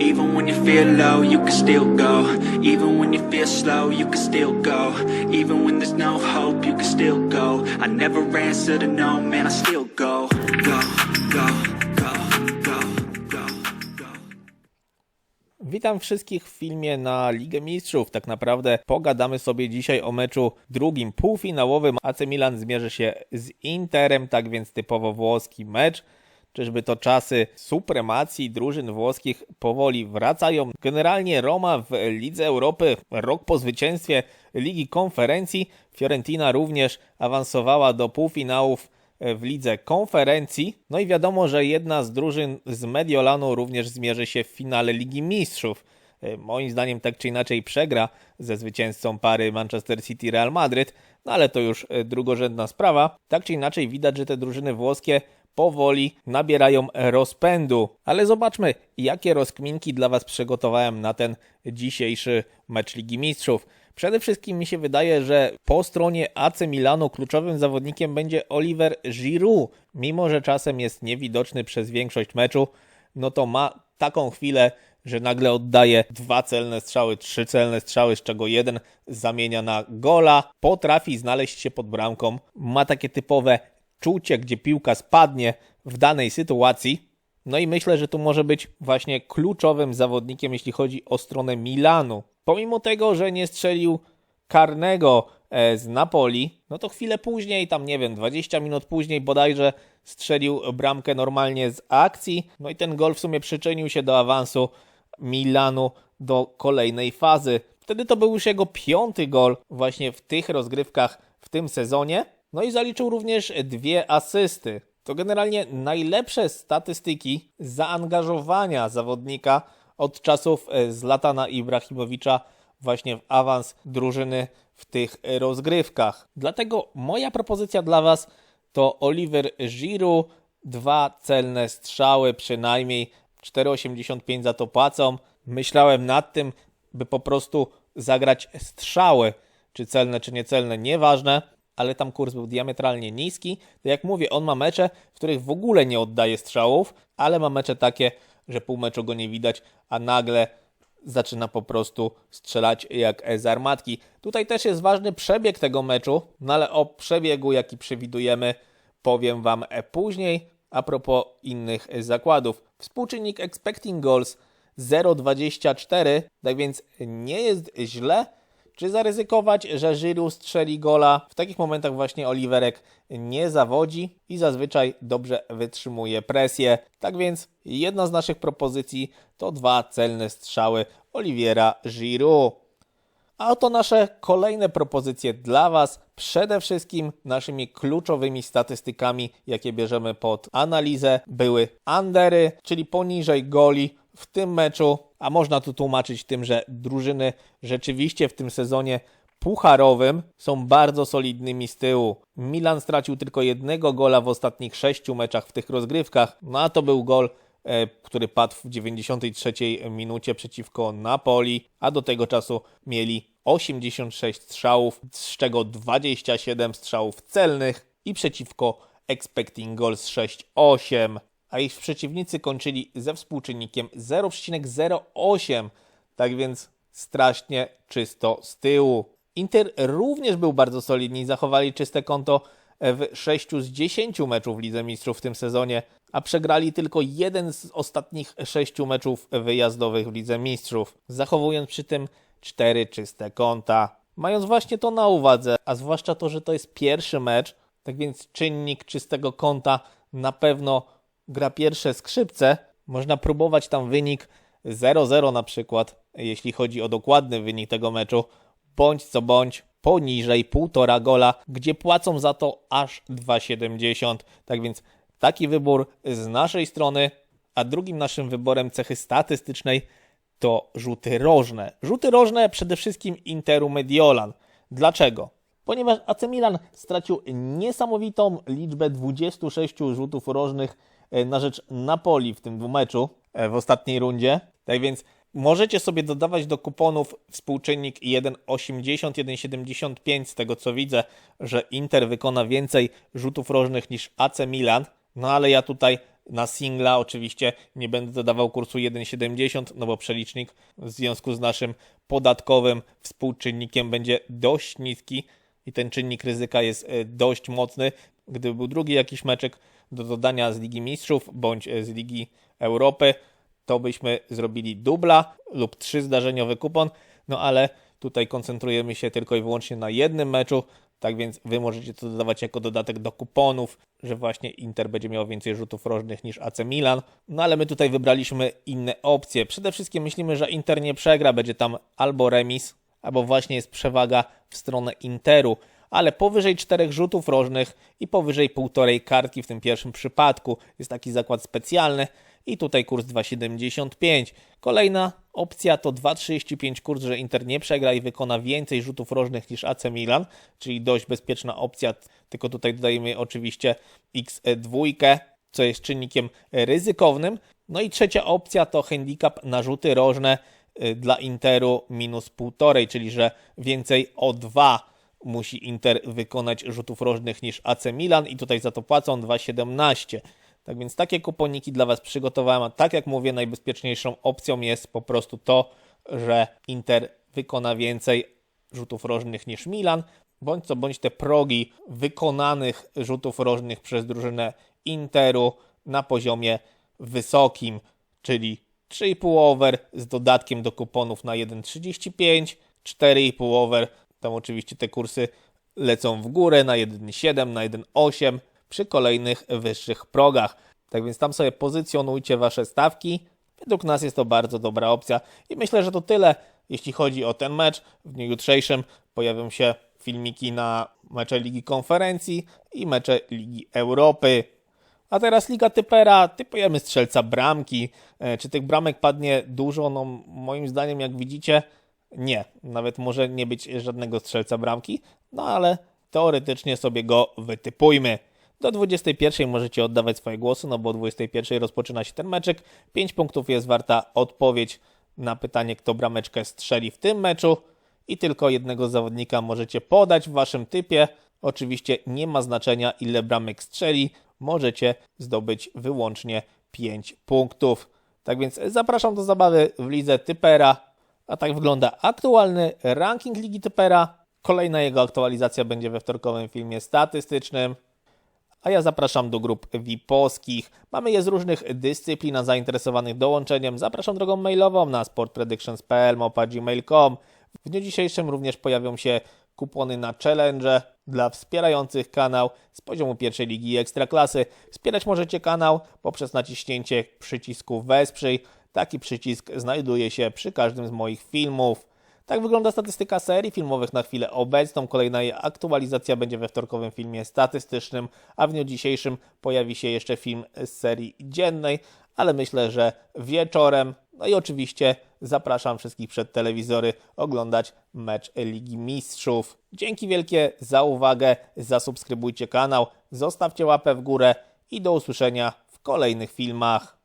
Even when you feel low, you can still go. Even when you feel slow, you can still go. Even when there's no hope, you can still go. I never answer to no, man, I still go. Go, go. Witam wszystkich w filmie na Ligę Mistrzów. Tak naprawdę pogadamy sobie dzisiaj o meczu drugim, półfinałowym. AC Milan zmierzy się z Interem, tak więc typowo włoski mecz. Czyżby to czasy supremacji drużyn włoskich powoli wracają? Generalnie Roma w Lidze Europy rok po zwycięstwie Ligi Konferencji. Fiorentina również awansowała do półfinałów w lidze konferencji. No i wiadomo, że jedna z drużyn z Mediolanu również zmierzy się w finale Ligi Mistrzów. Moim zdaniem tak czy inaczej przegra ze zwycięzcą pary Manchester City-Real Madryt, no ale to już drugorzędna sprawa. Tak czy inaczej widać, że te drużyny włoskie powoli nabierają rozpędu. Ale zobaczmy, jakie rozkminki dla Was przygotowałem na ten dzisiejszy mecz Ligi Mistrzów. Przede wszystkim mi się wydaje, że po stronie AC Milanu kluczowym zawodnikiem będzie Oliver Giroud. Mimo, że czasem jest niewidoczny przez większość meczu, no to ma taką chwilę, że nagle oddaje dwa celne strzały, trzy celne strzały, z czego jeden zamienia na gola. Potrafi znaleźć się pod bramką. Ma takie typowe czucie, gdzie piłka spadnie w danej sytuacji. No i myślę, że tu może być właśnie kluczowym zawodnikiem, jeśli chodzi o stronę Milanu. Pomimo tego, że nie strzelił karnego e, z Napoli, no to chwilę później, tam nie wiem, 20 minut później bodajże strzelił bramkę normalnie z akcji. No i ten gol w sumie przyczynił się do awansu Milanu do kolejnej fazy. Wtedy to był już jego piąty gol właśnie w tych rozgrywkach w tym sezonie. No i zaliczył również dwie asysty. To generalnie najlepsze statystyki zaangażowania zawodnika od czasów e, Zlatana Ibrahimowicza właśnie w awans drużyny w tych rozgrywkach. Dlatego moja propozycja dla Was to Oliver Giroud, dwa celne strzały przynajmniej, 4,85 za to płacą. Myślałem nad tym, by po prostu zagrać strzały, czy celne, czy niecelne, nieważne, ale tam kurs był diametralnie niski. To jak mówię, on ma mecze, w których w ogóle nie oddaje strzałów, ale ma mecze takie, że pół meczu go nie widać, a nagle zaczyna po prostu strzelać jak z armatki. Tutaj też jest ważny przebieg tego meczu, no ale o przebiegu, jaki przewidujemy, powiem Wam później. A propos innych zakładów. Współczynnik expecting goals 0,24, tak więc nie jest źle. Czy zaryzykować, że Żyru strzeli gola? W takich momentach właśnie Oliverek nie zawodzi i zazwyczaj dobrze wytrzymuje presję. Tak więc jedna z naszych propozycji to dwa celne strzały Oliviera Giroud. A oto nasze kolejne propozycje dla Was. Przede wszystkim naszymi kluczowymi statystykami, jakie bierzemy pod analizę, były undery, czyli poniżej goli w tym meczu. A można to tłumaczyć tym, że drużyny rzeczywiście w tym sezonie pucharowym są bardzo solidnymi z tyłu. Milan stracił tylko jednego gola w ostatnich sześciu meczach w tych rozgrywkach, no a to był gol e, który padł w 93 minucie przeciwko Napoli, a do tego czasu mieli 86 strzałów, z czego 27 strzałów celnych i przeciwko expecting goals 6-8, a ich przeciwnicy kończyli ze współczynnikiem 0,08, tak więc strasznie czysto z tyłu. Inter również był bardzo solidni, zachowali czyste konto w 6 z 10 meczów w Lidze Mistrzów w tym sezonie, a przegrali tylko jeden z ostatnich 6 meczów wyjazdowych w Lidze Mistrzów, zachowując przy tym 4 czyste konta. Mając właśnie to na uwadze, a zwłaszcza to, że to jest pierwszy mecz, tak więc czynnik czystego konta na pewno gra pierwsze skrzypce, można próbować tam wynik 0-0 na przykład, jeśli chodzi o dokładny wynik tego meczu, bądź co bądź poniżej 1,5 gola, gdzie płacą za to aż 2,70. Tak więc taki wybór z naszej strony, a drugim naszym wyborem cechy statystycznej to rzuty rożne. Rzuty rożne przede wszystkim Interu Mediolan. Dlaczego? Ponieważ AC Milan stracił niesamowitą liczbę 26 rzutów rożnych na rzecz Napoli w tym dwumeczu e, w ostatniej rundzie. Tak więc możecie sobie dodawać do kuponów współczynnik 1,80, 1,75 z tego co widzę, że Inter wykona więcej rzutów rożnych niż AC Milan. No ale ja tutaj na singla. Oczywiście nie będę dodawał kursu 1,70, no bo przelicznik w związku z naszym podatkowym współczynnikiem będzie dość niski i ten czynnik ryzyka jest e, dość mocny. Gdyby był drugi jakiś meczek do dodania z Ligi Mistrzów bądź e, z Ligi Europy, to byśmy zrobili dubla lub trzy zdarzeniowy kupon, no ale tutaj koncentrujemy się tylko i wyłącznie na jednym meczu, tak więc wy możecie to dodawać jako dodatek do kuponów, że właśnie Inter będzie miał więcej rzutów rożnych niż AC Milan, no ale my tutaj wybraliśmy inne opcje. Przede wszystkim myślimy, że Inter nie przegra, będzie tam albo remis, albo właśnie jest przewaga w stronę Interu, ale powyżej czterech rzutów rożnych i powyżej półtorej kartki w tym pierwszym przypadku jest taki zakład specjalny i tutaj kurs 2,75. Kolejna opcja to 2,35 kurs, że Inter nie przegra i wykona więcej rzutów rożnych niż AC Milan, czyli dość bezpieczna opcja, tylko tutaj dodajemy oczywiście X2, co jest czynnikiem ryzykownym. No i trzecia opcja to handicap na rzuty rożne y, dla Interu minus 1,5, czyli że więcej o 2 musi Inter wykonać rzutów rożnych niż AC Milan i tutaj za to płacą 2,17. Tak więc takie kuponiki dla Was przygotowałem, a tak jak mówię, najbezpieczniejszą opcją jest po prostu to, że Inter wykona więcej rzutów rożnych niż Milan, bądź co bądź te progi wykonanych rzutów rożnych przez drużynę Interu na poziomie wysokim, czyli 3,5 over z dodatkiem do kuponów na 1,35, 4,5 over, tam oczywiście te kursy lecą w górę na 1,7, na 1,8 przy kolejnych wyższych progach. Tak więc tam sobie pozycjonujcie Wasze stawki. Według nas jest to bardzo dobra opcja i myślę, że to tyle, jeśli chodzi o ten mecz. W dniu jutrzejszym pojawią się filmiki na mecze Ligi Konferencji i mecze Ligi Europy. A teraz Liga Typera, typujemy strzelca bramki. E, Czy tych bramek padnie dużo? No moim zdaniem, jak widzicie, nie. Nawet może nie być żadnego strzelca bramki, no ale teoretycznie sobie go wytypujmy. Do 21 możecie oddawać swoje głosy, no bo o 21 rozpoczyna się ten meczek. 5 punktów jest warta odpowiedź na pytanie, kto brameczkę strzeli w tym meczu i tylko jednego zawodnika możecie podać w waszym typie. Oczywiście nie ma znaczenia, ile bramek strzeli, możecie zdobyć wyłącznie 5 punktów. Tak więc zapraszam do zabawy w lidze Typera. A tak wygląda aktualny ranking Ligi Typera. Kolejna jego aktualizacja będzie we wtorkowym filmie statystycznym. A ja zapraszam do grup VIP-owskich. Mamy je z różnych dyscyplin, a zainteresowanych dołączeniem zapraszam drogą mailową na sportpredictions.pl. W dniu dzisiejszym również pojawią się kupony na challenge dla wspierających kanał z poziomu pierwszej ligi i ekstraklasy. Wspierać możecie kanał poprzez naciśnięcie przycisku wesprzyj. Taki przycisk znajduje się przy każdym z moich filmów. Tak wygląda statystyka serii filmowych na chwilę obecną. Kolejna jej aktualizacja będzie we wtorkowym filmie statystycznym, a w dniu dzisiejszym pojawi się jeszcze film z serii dziennej, ale myślę, że wieczorem. No i oczywiście zapraszam wszystkich przed telewizory oglądać mecz Ligi Mistrzów. Dzięki wielkie za uwagę, zasubskrybujcie kanał, zostawcie łapę w górę i do usłyszenia w kolejnych filmach.